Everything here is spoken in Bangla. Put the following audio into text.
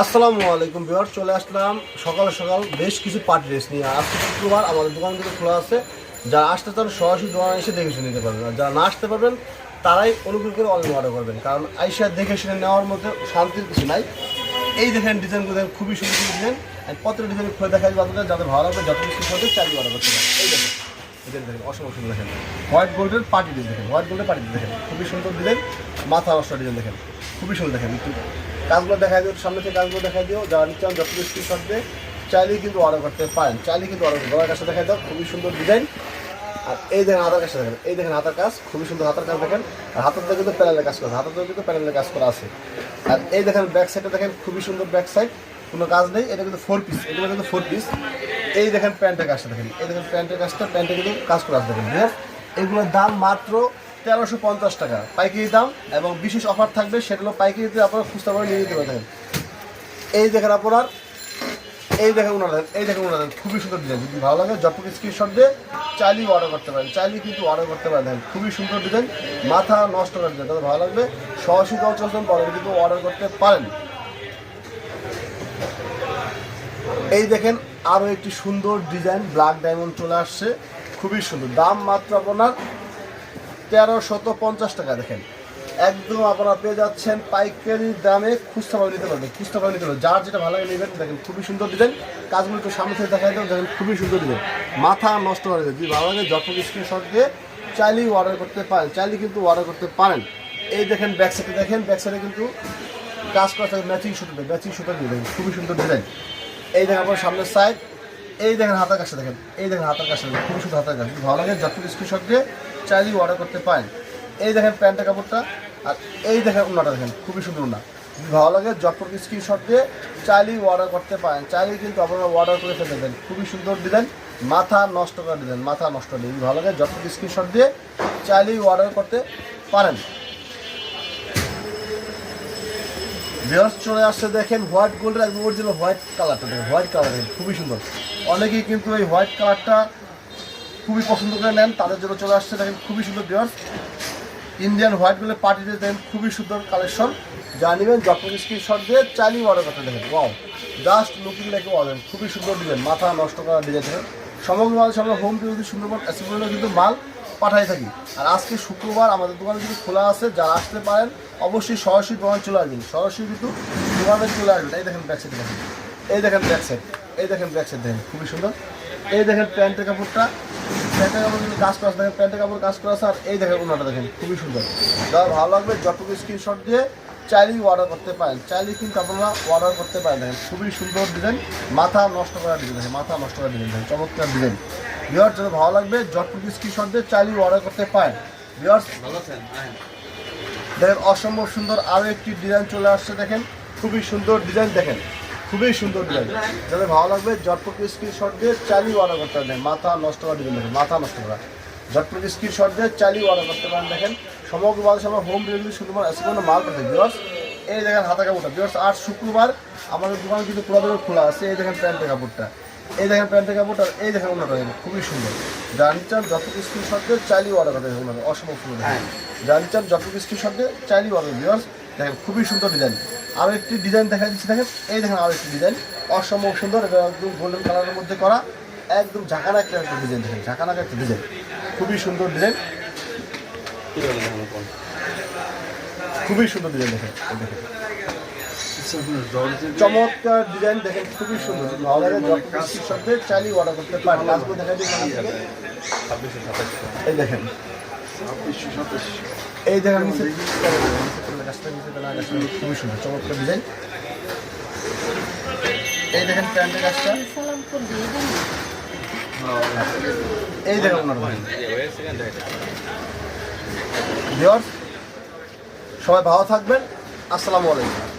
আসসালামু আলাইকুম বিহার চলে আসলাম সকাল সকাল বেশ কিছু পার্টি ড্রেস নিয়ে। আজকে শুক্রবার আমাদের দোকান থেকে খোলা আছে। যারা আসতে চান সরাসরি দোকানে এসে দেখে শুনে নিতে পারবেন। আর যারা না আসতে পারবেন, তারাই অনুগ্রহ করে অনলাইন অর্ডার করবেন। কারণ আইসা দেখে শুনে নেওয়ার মধ্যে শান্তির কিছু নাই। এই দেখেন ডিজাইনগুলো দেখেন, খুবই সুন্দর ডিজাইন আর প্রত্যেক ডিজাইন খুলে দেখা যাবে আপনাদের যাদের ভালো লাগবে, যত কিছু চালিয়ে অর্ডার করতে পারেন এই দেখেন। ডিজাইন দেখেন, অসংখ্য সুন্দর দেখেন। হোয়াইট গোল্ডের পার্টি ডিজাইন দেখেন হোয়াইট গোল্ডের পার্টি দেখেন। খুবই সুন্দর ডিজাইন মাথা নষ্ট ডিজাইন দেখেন। খুবই সুন্দর দেখেন। কাজগুলো দেখা দিও, সামনে থেকে কাজগুলো দেখা দিও, যারা নিচ্ছেন যত স্ক্রিনশট দিয়ে, চাইলেই কিন্তু অর্ডার করতে পারেন, চাইলেই কিন্তু অর্ডার গলার কাছে দেখা দাও, খুবই সুন্দর ডিজাইন আর এই দেখেন হাতার কাজটা দেখেন, এই দেখেন হাতার কাজ, খুবই সুন্দর হাতার কাজ দেখেন। আর হাতের দিকে কিন্তু প্যানেলের কাজ করা হাতের দিকে কিন্তু প্যানেলের কাজ করা আছে। আর এই দেখেন ব্যাক সাইডে দেখেন, খুবই সুন্দর ব্যাক সাইড কোনো কাজ নেই। এটা কিন্তু ফোর পিস এগুলো কিন্তু ফোর পিস এই দেখেন প্যান্টের কাজটা দেখেন। এই দেখেন প্যান্টের কাজটা, প্যান্টে কিন্তু কাজ করে আছে দেখেন ঠিক এগুলোর দাম মাত্র তেরোশো পঞ্চাশ টাকা। পাইকারি দাম এবং বিশেষ অফার থাকবে, সেটা হলো পাইকারিতে আপনারা খুচরা করে নিয়ে নিতে পারেন এই দেখেন আপনার, এই দেখেন ওনারা, এই দেখেন ওনারা, খুবই সুন্দর ডিজাইন যদি ভালো লাগে যতটুকু স্ক্রিনশট দিয়ে চাইলেই অর্ডার করতে পারেন, চাইলেই কিন্তু অর্ডার করতে পারেন। দেখেন, খুবই সুন্দর ডিজাইন মাথা নষ্ট করে ডিজাইন তাদের ভালো লাগবে। সরাসরি দল চলছেন পরে কিন্তু অর্ডার করতে পারেন। এই দেখেন আরও একটি সুন্দর ডিজাইন ব্ল্যাক ডায়মন্ড চলে আসছে। খুবই সুন্দর। দাম মাত্র আপনার তেরো শত পঞ্চাশ টাকা, দেখেন। একদম আপনারা পেয়ে যাচ্ছেন পাইকারি দামে খুচরাভাবে নিতে পারবেন খুচরাভাবে নিতে পারবেন। যার যেটা ভালো লাগে নেবেন, দেখেন, খুবই সুন্দর ডিজাইন কাজগুলো একটু সামনে থেকে দেখা দেবেন দেখেন, খুবই সুন্দর ডিজাইন মাথা নষ্ট করে দেবে যদি ভালো লাগে যত স্ক্রিনশট দিয়ে চাইলেই অর্ডার করতে পারেন, চাইলেই কিন্তু অর্ডার করতে পারেন। এই দেখেন ব্যাক সাইডে দেখেন ব্যাক সাইডে কিন্তু কাজ করা থাকে ম্যাচিং সুতো ম্যাচিং সুতো দিয়ে দেখেন খুবই সুন্দর ডিজাইন এই দেখেন আপনার সামনের সাইড এই দেখেন হাতের কাজটা দেখেন, এই দেখেন হাতের কাজটা দেখেন, খুবই সুন্দর হাতের যদি ভালো লাগে যত স্ক্রিনশট দিয়ে চাইলেই অর্ডার করতে পারেন। এই দেখেন প্যান্টের কাপড়টা, আর এই দেখেন উন্নাটা দেখেন, খুবই সুন্দর উন্না ভালো লাগে যতটুকু স্ক্রিনশট দিয়ে চাইলেই অর্ডার করতে পারেন। চাইলেই কিন্তু আপনারা অর্ডার করে ফেলে দেবেন। খুবই সুন্দর দিলেন, মাথা নষ্ট করে দিলেন, মাথা নষ্ট যদি ভালো লাগে যতটুকু স্ক্রিনশট দিয়ে চাইলেই অর্ডার করতে পারেন। ভিউয়ার্স চলে আসছে দেখেন হোয়াইট গোল্ডের একদম অরিজিনাল হোয়াইট কালারটা দেখেন হোয়াইট কালার খুবই সুন্দর। অনেকেই কিন্তু এই হোয়াইট কালারটা খুবই পছন্দ করে নেন, তাদের জন্য চলে আসছে দেখেন, খুবই সুন্দর ভিউয়ার্স ইন্ডিয়ান হোয়াইট গোল্ডের পার্টিতে দেখেন, খুবই সুন্দর কালেকশন যা নেবেন, যখন স্ক্রিনশট দিয়ে চালিয়ে অর্ডার করতে দেখেন ওয়াও জাস্ট লুকিং লাইক ওয়ালেন খুবই সুন্দর ডিজাইন মাথা নষ্ট করা ডিজাইন সমগ্র বাংলাদেশ আমরা হোম ডেলিভারি সুন্দরবন অ্যাসেম্বলিও কিন্তু মাল পাঠাই থাকি। আর আজকে শুক্রবার আমাদের দোকানে যদি খোলা আছে, যারা আসতে পারেন, অবশ্যই সরাসরি দোকানে চলে আসবেন। সরাসরি ঋতু দোকানে চলে আসবেন। এই দেখেন ব্যাকসাইড দেখেন। এই দেখেন ব্যাকসাইড এই দেখেন ব্যাকসাইড দেখেন। খুবই সুন্দর। এই দেখেন প্যান্টের কাপড়টা। প্যান্টের কাপড় কাজ করা আছে। দেখেন প্যান্টের কাপড় কাজ করা আছে। আর এই দেখেন ওনাটা দেখেন। খুবই সুন্দর। যারা ভালো লাগবে যতটুকু স্ক্রিনশট দিয়ে চাইলেই অর্ডার করতে পারেন। চাইলেই কিন্তু আপনারা অর্ডার করতে পারেন দেখেন খুবই সুন্দর ডিজাইন মাথা নষ্ট করা ডিজাইন দেখেন মাথা নষ্ট করা ডিজাইন দেখেন চমৎকার ডিজাইন ভিওয়ার যারা ভালো লাগবে যতটুকু স্ক্রিনশট দিয়ে চাইলেই অর্ডার করতে পারেন। ভিওয়ার্স দেখেন অসম্ভব সুন্দর আরও একটি ডিজাইন চলে আসছে দেখেন। খুবই সুন্দর ডিজাইন দেখেন। খুবই সুন্দর ডিজাইন যাদের ভালো লাগবে জটপট স্ক্রিনশট দিয়ে চালিয়ে অর্ডার করতে পারেন। মাথা নষ্ট করা ডিজাইন দেখেন মাথা নষ্ট করা। জটপট স্ক্রিনশট দিয়ে চালিয়ে অর্ডার করতে পারেন। দেখেন সমগ্র বাংলাদেশ আমরা হোম ডেলিভারি শুধুমাত্র কোনো মাল পাঠাই বিকজ এই দেখেন হাতা কাপড়টা। বিকজ আর শুক্রবার আমাদের দোকান কিন্তু পুরোদমে খোলা আছে। এই দেখেন প্যান্টের কাপড়টা। এই দেখেন প্যান্টের কাপড়টা। এই দেখেন ওনাটা। দেখেন খুবই সুন্দর। নিচ্ছেন যত স্ক্রিনশট দিয়ে চালিয়ে অর্ডার করতে দেখেন ওনারা অসম্ভব সুন্দর। দেখেন যারা নিচ্ছেন যত স্ক্রিনশট দিয়ে চালিয়ে অর্ডার বিকজ দেখেন খুবই সুন্দর ডিজাইন আরও একটি ডিজাইন দেখা দিচ্ছি দেখেন। এই দেখেন আরও একটি ডিজাইন অসম্ভব সুন্দর। এটা একদম গোল্ডেন কালারের মধ্যে করা। একদম ঝাঁকানা একটা একটা ডিজাইন দেখেন। ঝাঁকানা একটা ডিজাইন খুবই সুন্দর ডিজাইন খুবই সুন্দর ডিজাইন দেখেন চমৎকার ডিজাইন দেখেন খুবই সুন্দর দিয়ে চালিয়ে অর্ডার করতে পারেন কাজগুলো দেখা এই দেখেন এই দেখেন খুবই সুন্দর চমৎকার ডিজাইন এই দেখেন প্যান্টের গাছটা এই দেখেন সবাই ভালো থাকবেন। আসসালামু আলাইকুম।